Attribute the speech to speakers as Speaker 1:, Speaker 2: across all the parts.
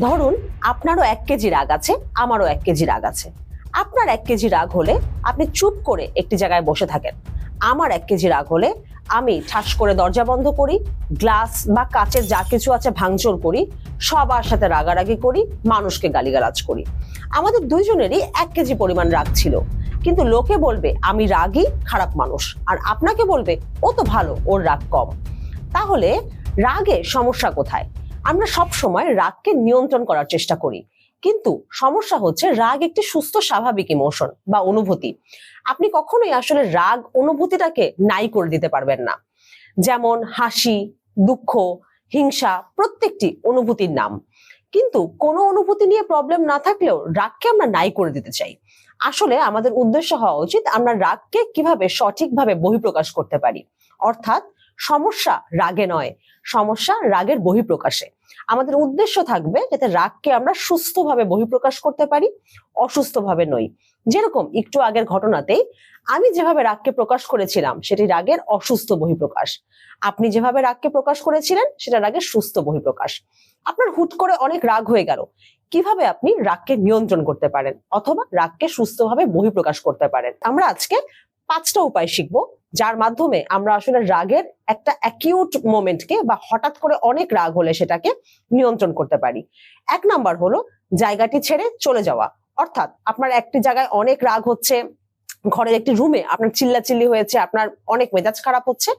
Speaker 1: ধরুন, আপনারও এক কেজি রাগ আছে, আমারও এক কেজি রাগ আছে। আপনার এক কেজি রাগ হলে আপনি চুপ করে একটি জায়গায় বসে থাকেন। আমার এক কেজি রাগ হলে আমি ঠাস করে দরজা বন্ধ করি, গ্লাস বা কাচের যা কিছু আছে ভাঙচুর করি, সবার সাথে রাগারাগি করি, মানুষকে গালিগালাজ করি। আমাদের দুইজনেরই এক কেজি পরিমাণ রাগ ছিল। কিন্তু লোকে বলবে, আমি রাগই খারাপ মানুষ। আর আপনাকে বলবে, ও তো ভালো, ওর রাগ কম। তাহলে রাগে সমস্যা কোথায়? আমরা সব সময় রাগকে নিয়ন্ত্রণ করার চেষ্টা করি। কিন্তু সমস্যা হচ্ছে রাগ একটি সুস্থ, স্বাভাবিক ইমোশন বা অনুভূতি। আপনি কখনোই আসলে রাগ অনুভূতিটাকে নাই করে দিতে পারবেন না। যেমন হাসি, দুঃখ, হিংসা প্রত্যেকটি অনুভূতির নাম। কিন্তু কোনো অনুভূতি নিয়ে প্রবলেম না থাকলেও রাগকে আমরা নাই করে দিতে চাই। আসলে আমাদের উদ্দেশ্য হওয়া উচিত আমরা রাগকে কীভাবে সঠিকভাবে বহিঃপ্রকাশ করতে পারি। অর্থাৎ সমস্যা রাগে নয়। সমস্যা রাগের বহিঃপ্রকাশে। আমাদের উদ্দেশ্য থাকবে যাতে রাগকে আমরা সুস্থভাবে বহিঃপ্রকাশ করতে পারি, অসুস্থভাবে নই। যেরকম একটু আগের ঘটনাতেই আমি যেভাবে রাগকে প্রকাশ করেছিলাম, সেটি রাগের অসুস্থ বহিঃপ্রকাশ। আপনি যেভাবে রাগকে প্রকাশ করেছিলেন, সেটা রাগের সুস্থ বহিঃপ্রকাশ। আপনার হুট করে অনেক রাগ হয়ে গেল। কীভাবে আপনি রাগকে নিয়ন্ত্রণ করতে পারেন? অথবা রাগকে সুস্থভাবে বহিঃপ্রকাশ করতে পারেন? আমরা আজকে পাঁচটা উপায় শিখব। যার মাধ্যমে আমরা আসলে রাগের একটা অ্যাকিউট মোমেন্টকে বা হঠাৎ করে অনেক রাগ হলে সেটাকে নিয়ন্ত্রণ করতে পারি। এক নাম্বার হলো জায়গাটি ছেড়ে চলে যাওয়া। অর্থাৎ আপনার একটি জায়গায় অনেক রাগ হচ্ছে, ঘরের একটি রুমে আপনার চিল্লাচিল্লি হয়েছে, আপনার অনেক মেজাজ খারাপ হচ্ছে,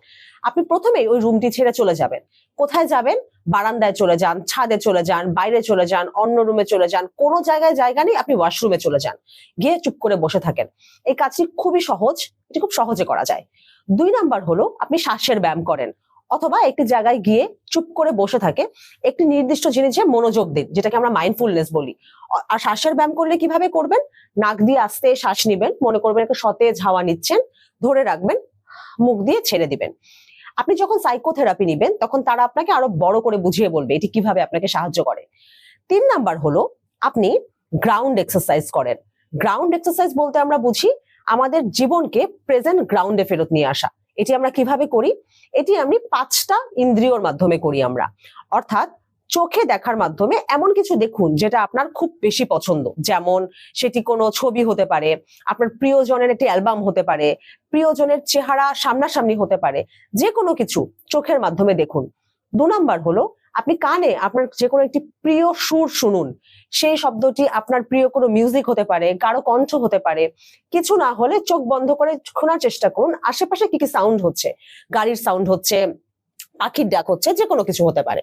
Speaker 1: আপনি প্রথমেই ওই রুমটি ছেড়ে চলে যাবেন। কোথায় যাবেন? বারান্দায় চলে যান, ছাদে চলে যান, বাইরে চলে যান, অন্য রুমে চলে যান, কোনো জায়গায় জায়গা নেই, আপনি ওয়াশরুমে চলে যান। গিয়ে চুপ করে বসে থাকেন। এই কাজটি খুবই সহজ, এটি খুব সহজে করা যায়। দুই নাম্বার হলো, আপনি শ্বাসের ব্যায়াম করেন। অথবা একটি জায়গায় গিয়ে চুপ করে বসে থাকে, একটি নির্দিষ্ট জিনিসে মনোযোগ দিন, যেটাকে আমরা মাইন্ডফুলনেস বলি। আর শ্বাসের ব্যায়াম করলে কীভাবে করবেন? নাক দিয়ে আস্তে শ্বাস নিবেন, মনে করবেন একটা সতেজ হাওয়া নিচ্ছেন, ধরে রাখবেন, মুখ দিয়ে ছেড়ে দিবেন। আপনি যখন সাইকোথেরাপি নেবেন, তখন তারা আপনাকে আরও বড় করে বুঝিয়ে বলবে এটি কীভাবে আপনাকে সাহায্য করে। তিন নাম্বার হলো, আপনি গ্রাউন্ড এক্সারসাইজ করেন। গ্রাউন্ড এক্সারসাইজ বলতে আমরা বুঝি আমাদের জীবনকে প্রেজেন্ট গ্রাউন্ডে ফেরত নিয়ে আসা। এটি আমরা কীভাবে করি? এটি আমি পাঁচটা ইন্দ্রিয়র মাধ্যমে করি আমরা। অর্থাৎ চোখে দেখার মাধ্যমে এমন কিছু দেখুন যেটা আপনার খুব বেশি পছন্দ। যেমন সেটি কোনো ছবি হতে পারে, আপনার প্রিয়জনের একটি অ্যালবাম হতে পারে, প্রিয়জনের চেহারা সামনাসামনি হতে পারে যে কোনো কিছু চোখের মাধ্যমে দেখুন। দু নাম্বার হলো, আপনি কানে আপনার যে কোনো একটি প্রিয় সুর শুনুন। সেই শব্দটি আপনার প্রিয় কোনো মিউজিক হতে পারে, কারও কণ্ঠ হতে পারে। কিছু না হলে চোখ বন্ধ করে শোনার চেষ্টা করুন, আশেপাশে কি কি সাউন্ড হচ্ছে? গাড়ির সাউন্ড হচ্ছে, পাখির ডাক হচ্ছে যে কোনো কিছু হতে পারে।